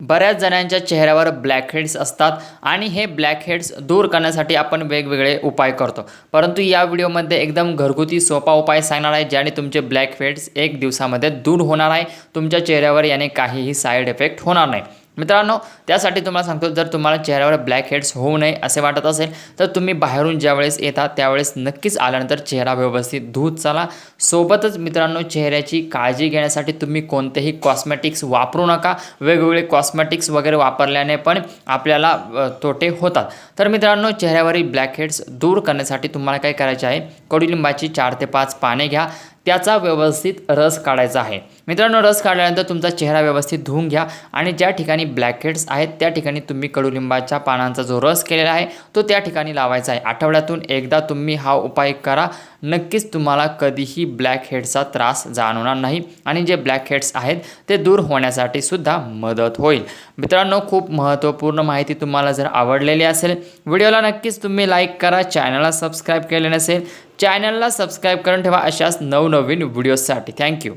बऱ्याच जणांच्या चेहऱ्यावर ब्लॅकहेड्स असतात आणि हे ब्लॅक हेड्स दूर करण्यासाठी आपण वेगवेगळे उपाय करतो. परंतु या व्हिडिओमध्ये एकदम घरगुती सोपा उपाय सांगणार आहे ज्याने तुमचे ब्लॅक हेड्स एक दिवसामध्ये दूर होणार आहे. तुमच्या चेहऱ्यावर याने काहीही साईड इफेक्ट होणार नाही. मित्रांनो त्यासाठी तुम्हाला सांगतो जर तुम्हाला चेहऱ्यावर ब्लॅक हेड्स होऊ नये असे वाटत असेल तर तुम्ही बाहेरून ज्यावेळेस येता त्यावेळेस नक्कीच आल्यानंतर चेहरा व्यवस्थित धूत चला. सोबतच मित्रांनो चेहऱ्याची काळजी घेण्यासाठी तुम्ही कोणतेही कॉस्मॅटिक्स वापरू नका. वेगवेगळे कॉस्मॅटिक्स वगैरे वापरल्याने पण आपल्याला तोटे होतात. तर मित्रांनो चेहऱ्यावरील ब्लॅक हेड्स दूर करण्यासाठी तुम्हाला काय करायचे आहे? कडुलिंबाची चार ते पाच पाने घ्या. त्याचा व्यवस्थित रस काढायचा आहे. मित्रांनो रस काढल्यानंतर तुमचा चेहरा व्यवस्थित धुवून घ्या आणि ज्या ठिकाणी ब्लॅक हेड्स आहेत त्या ठिकाणी तुम्ही कडुलिंबाच्या पानांचा जो रस केलेला आहे तो त्या ठिकाणी लावायचा आहे. आठवड्यातून एकदा तुम्ही हा उपाय करा. नक्कीच तुम्हाला कधीही ब्लॅक हेड्सचा त्रास जाणवणार नाही आणि जे ब्लॅक हेड्स आहेत ते दूर होण्यासाठी सुद्धा मदत होईल. मित्रांनो खूप महत्त्वपूर्ण माहिती तुम्हाला जर आवडलेली असेल व्हिडिओला नक्कीच तुम्ही लाईक करा. चॅनलला सबस्क्राईब केले नसेल चॅनलला सबस्क्राईब करून ठेवा अशाच नवनवीन व्हिडिओसाठी थँक्यू